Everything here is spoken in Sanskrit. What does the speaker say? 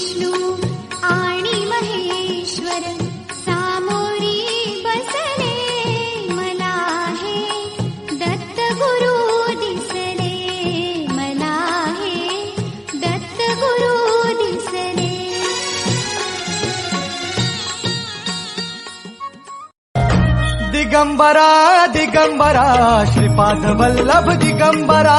विष्णु आणि महेश्वर सामोरी बसरे मना दत्त गुरु मना दत्त गुरु निसरे दिगम्बरा दिगम्बरा श्रीपाद वल्लभ दिगम्बरा